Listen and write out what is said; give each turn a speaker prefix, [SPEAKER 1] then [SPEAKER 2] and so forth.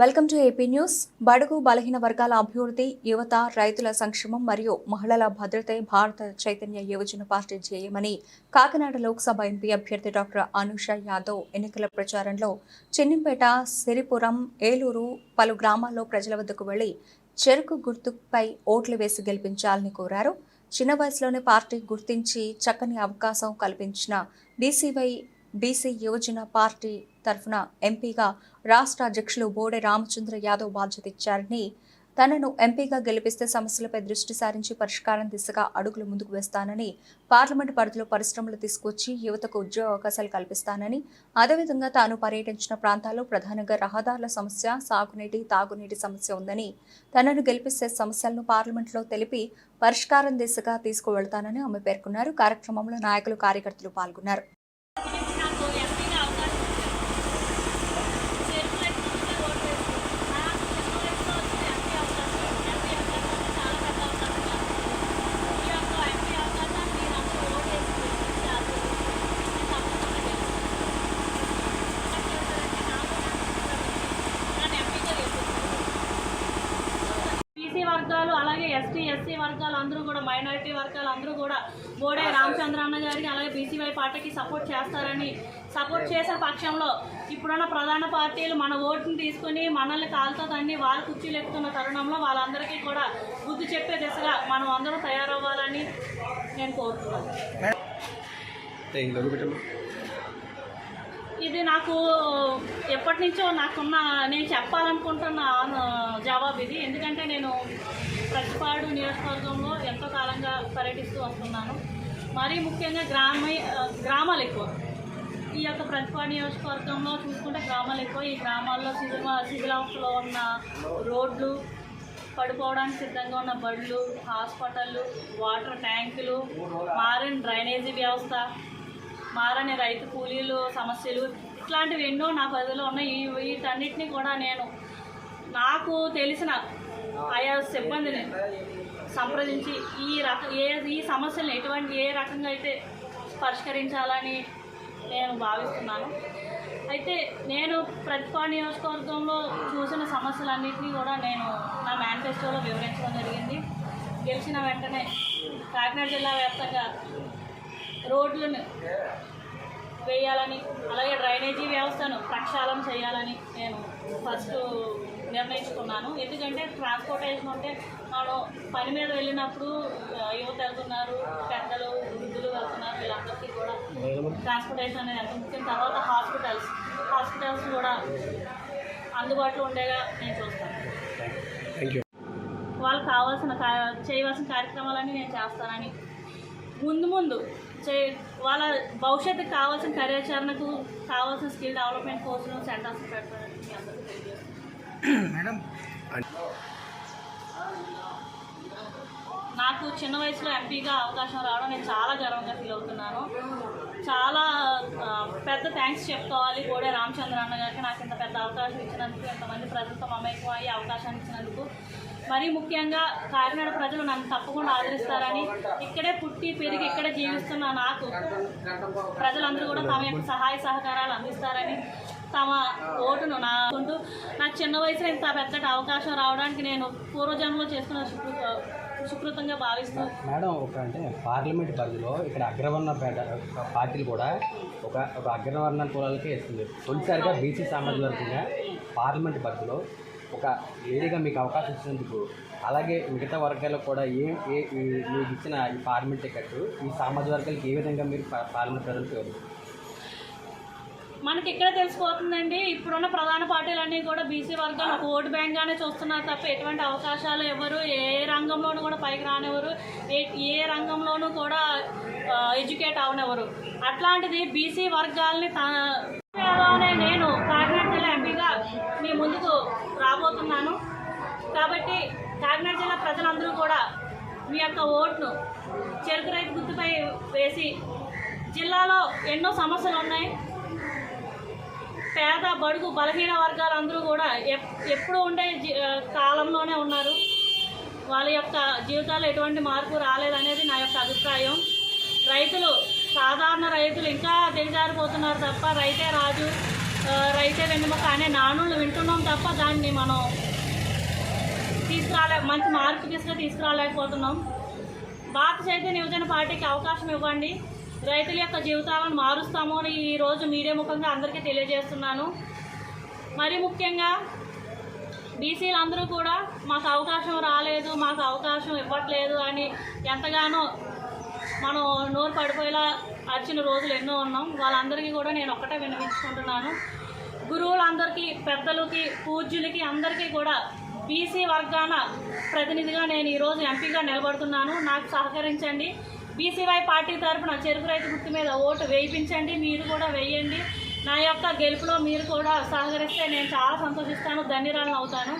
[SPEAKER 1] Welcome to AP news. బడుగు బలహీన వర్గాల అభివృద్ధి యువత రైతుల సంక్షేమం మరియు మహిళల భద్రతే భారత చైతన్య యువజన పార్టీ ధ్యేయమని కాకినాడ లోక్సభ ఎంపీ అభ్యర్థి డాక్టర్ అనుష యాదవ్ ఎన్నికల ప్రచారంలో చెన్నింపేట సిరిపురం ఏలూరు పలు గ్రామాల్లో ప్రజల వద్దకు వెళ్ళి చెరుకు గుర్తుపై ఓట్లు వేసి గెలిపించాలని కోరారు. చిన్న వయసులోనే పార్టీ గుర్తించి చక్కని అవకాశం కల్పించిన బీసీవై బీసీ యువజన పార్టీ తరఫున ఎంపీగా రాష్ట్ర అధ్యక్షులు బోడే రామచంద్ర యాదవ్ బాధ్యత ఇచ్చారని తనను ఎంపీగా గెలిపిస్తే సమస్యలపై దృష్టి సారించి పరిష్కారం దిశగా అడుగులు ముందుకు వేస్తానని పార్లమెంటు పరిధిలో పరిశ్రమలు తీసుకొచ్చి యువతకు ఉద్యోగ అవకాశాలు కల్పిస్తానని అదేవిధంగా తాను పర్యటించిన ప్రాంతాల్లో ప్రధానంగా రహదారుల సమస్య సాగునీటి తాగునీటి సమస్య ఉందని తనను గెలిపిస్తే సమస్యలను పార్లమెంట్లో తెలిపి పరిష్కారం దిశగా తీసుకువెళ్తానని ఆమె పేర్కొన్నారు. కార్యక్రమంలో నాయకులు కార్యకర్తలు పాల్గొన్నారు.
[SPEAKER 2] నాకు ఎంపీగా అవకాశం ఇచ్చారు చెరుకు రైతు ముందుగా ఓటు వేసి నాకు చిన్న వయసులో వచ్చిన ఎంపీ అవకాశం ఎంపీ అవకాశం అంటే చాలా పెద్ద అవకాశం కాదు ఈ యొక్క ఎంపీ అవకాశాన్ని మీరు అందరూ ఓటు వేసి గెలిపించి ఆశీర్వదించి నేను తప్పకుండా గెలుస్తాను నాకు ఎవరంటే నాకు నన్ను ఎంపీగా గెలిపిస్తారు బీసీ వర్గాలు అలాగే ఎస్టీ ఎస్సీ వర్గాలు అందరూ కూడా మైనారిటీ వర్గాలు అందరూ కూడా బోడే రామచంద్ర అన్న గారికి అలాగే బీసీవై పార్టీకి సపోర్ట్ చేస్తారని సపోర్ట్ చేసే పక్షంలో ఇప్పుడున్న ప్రధాన పార్టీలు మన ఓటుని తీసుకుని మనల్ని కాలుతో తన్ని వాళ్ళు కుర్చీలు ఎక్కుతున్న తరుణంలో వాళ్ళందరికీ కూడా బుద్ధి చెప్పే దిశగా మనం అందరూ తయారవ్వాలని నేను కోరుతున్నాను ఇది నాకు ఎప్పటి నుంచో నాకున్న నేను చెప్పాలనుకుంటున్న జవాబు ఇది. ఎందుకంటే నేను ప్రతిపాడు నియోజకవర్గంలో ఎంతో కాలంగా పర్యటిస్తూ వస్తున్నాను. మరీ ముఖ్యంగా గ్రామ గ్రామాలు ఎక్కువ. ఈ యొక్క ప్రతిపాడు నియోజకవర్గంలో చూసుకుంటే గ్రామాలు ఎక్కువ. ఈ గ్రామాల్లో శిథిల శిథిలాంశలో ఉన్న రోడ్లు పడిపోవడానికి సిద్ధంగా ఉన్న బళ్ళు హాస్పిటళ్ళు వాటర్ ట్యాంకులు మారిన డ్రైనేజీ వ్యవస్థ మారని రైతు కూలీలు సమస్యలు ఇట్లాంటివి ఎన్నో నా పరిధిలో ఉన్నాయి. వీటన్నిటిని కూడా నేను నాకు తెలిసిన ఆయా సిబ్బందిని సంప్రదించి ఈ రక ఏ ఈ సమస్యలను ఎటువంటి ఏ రకంగా అయితే పరిష్కరించాలని నేను భావిస్తున్నాను. అయితే నేను ప్రతిపా నియోజకవర్గంలో చూసిన సమస్యలన్నింటినీ కూడా నేను నా మేనిఫెస్టోలో వివరించడం జరిగింది. గెలిచిన వెంటనే కాకినాడ జిల్లా వ్యాప్తంగా రోడ్లను వేయాలని అలాగే డ్రైనేజీ వ్యవస్థను ప్రక్షాళన చేయాలని నేను ఫస్ట్ నిర్ణయించుకున్నాను. ఎందుకంటే ట్రాన్స్పోర్టేషన్ అంటే మనం పని మీద వెళ్ళినప్పుడు యువత వెళ్తున్నారు పెద్దలు వృద్ధులు వెళ్తున్నారు వీళ్ళందరికీ కూడా ట్రాన్స్పోర్టేషన్ అనేది ఎంత ముఖ్యం. తర్వాత హాస్పిటల్స్. హాస్పిటల్స్ కూడా అందుబాటులో ఉండేలా నేను చూస్తాను. వాళ్ళకి కావాల్సిన చేయవలసిన కార్యక్రమాలన్నీ నేను చేస్తానని. ముందు ముందు చే వాళ్ళ భవిష్యత్తుకు కావాల్సిన కార్యాచరణకు కావాల్సిన స్కిల్ డెవలప్మెంట్ కోర్సులు సెంటర్స్ పెడతానని మీ అందరికీ తెలియజేస్తాను నాకు చిన్న వయసులో ఎంపీగా అవకాశం రావడం నేను చాలా గర్వంగా ఫీల్ అవుతున్నాను. చాలా పెద్ద థ్యాంక్స్ చెప్పుకోవాలి గోడే రామచంద్ర అన్న గారికి. నాకు ఇంత పెద్ద అవకాశం ఇచ్చినందుకు ఇంతమంది ప్రజలతో మమేకం అయ్యి అవకాశాన్ని ఇచ్చినందుకు. మరీ ముఖ్యంగా కాకినాడ ప్రజలు నన్ను తప్పకుండా ఆదరిస్తారని ఇక్కడే పుట్టి పెరిగి ఇక్కడే జీవిస్తున్న నాకు ప్రజలందరూ కూడా తమ యొక్క సహాయ సహకారాలు అందిస్తారని తమ ఓటును నాకుంటూ నాకు చిన్న వయసులో ఇంత పెద్దటి అవకాశం రావడానికి నేను పూర్వజన్మలో చేసుకున్న సుకృతంగా
[SPEAKER 3] మేడం ఒక అంటే పార్లమెంట్ పరిధిలో ఇక్కడ అగ్రవర్ణ పార్టీలు కూడా ఒక ఒక అగ్రవర్ణ కులాలకే ఇస్తుంది. తొలిసారిగా బీసీ సామాజిక వర్గంగా పార్లమెంట్ పరిధిలో ఒక లేడీగా మీకు అవకాశం ఇచ్చినందుకు అలాగే మిగతా వర్గాలకు కూడా ఏం ఏ మీకు ఇచ్చిన ఈ పార్లమెంట్ టికెట్ ఈ సామాజిక వర్గాలకు ఏ విధంగా మీరు పార్లమెంట్ ప్రజలకు
[SPEAKER 2] మనకి ఇక్కడ తెలిసిపోతుందండి? ఇప్పుడున్న ప్రధాన పార్టీలన్నీ కూడా బీసీ వర్గాలు ఒక ఓటు బ్యాంక్గానే చూస్తున్నారు తప్ప ఎటువంటి అవకాశాలు ఎవరు ఏ రంగంలోనూ కూడా పైకి రానివ్వరు ఏ ఏ రంగంలోనూ కూడా ఎడ్యుకేట్ అవనివ్వరు. అట్లాంటిది బీసీ వర్గాల్ని తనే నేను కాకినాడ జిల్లా ఎంపీగా మీ ముందుకు రాబోతున్నాను. కాబట్టి కాకినాడ జిల్లా ప్రజలందరూ కూడా మీ యొక్క ఓటును చెరుకు రైతు గుర్తుపై వేసి జిల్లాలో ఎన్నో సమస్యలు ఉన్నాయి పేద బడుగు బలహీన వర్గాలందరూ కూడా ఎప్పుడు ఉండే జీ- కాలంలోనే ఉన్నారు. వాళ్ళ యొక్క జీవితాల్లో ఎటువంటి మార్పు రాలేదనేది నా యొక్క అభిప్రాయం. రైతులు సాధారణ రైతులు ఇంకా దిగజారిపోతున్నారు తప్ప రైతే రాజు రైతే వెన్నెముక అనే నానుళ్ళు వింటున్నాం తప్ప దాన్ని మనం తీసుకురాలే మంచి మార్పు తీసుకుని తీసుకురాలేకపోతున్నాం. భారత చైతన్య యువజన పార్టీకి అవకాశం ఇవ్వండి. రైతుల యొక్క జీవితాలను మారుస్తాము అని ఈరోజు మీడియా ముఖంగా అందరికీ తెలియజేస్తున్నాను. మరి ముఖ్యంగా బీసీలు అందరూ కూడా మాకు అవకాశం రాలేదు మాకు అవకాశం ఇవ్వట్లేదు అని ఎంతగానో మనం నోరు పడిపోయేలా వచ్చిన రోజులు ఎన్నో ఉన్నాం. వాళ్ళందరికీ కూడా నేను ఒక్కటే విన్నవించుకుంటున్నాను. గురువులందరికీ పెద్దలకి పూజ్యులకి అందరికీ కూడా బీసీ వర్గాన ప్రతినిధిగా నేను ఈరోజు ఎంపీగా నిలబడుతున్నాను. నాకు సహకరించండి. బీసీవై పార్టీ తరఫున చెరుకు రైతు గుర్తు మీద ఓటు వేయించండి మీరు కూడా వేయండి. నా యొక్క గెలుపులో మీరు కూడా సహకరిస్తే నేను చాలా సంతోషిస్తాను ధన్యరాలను అవుతాను.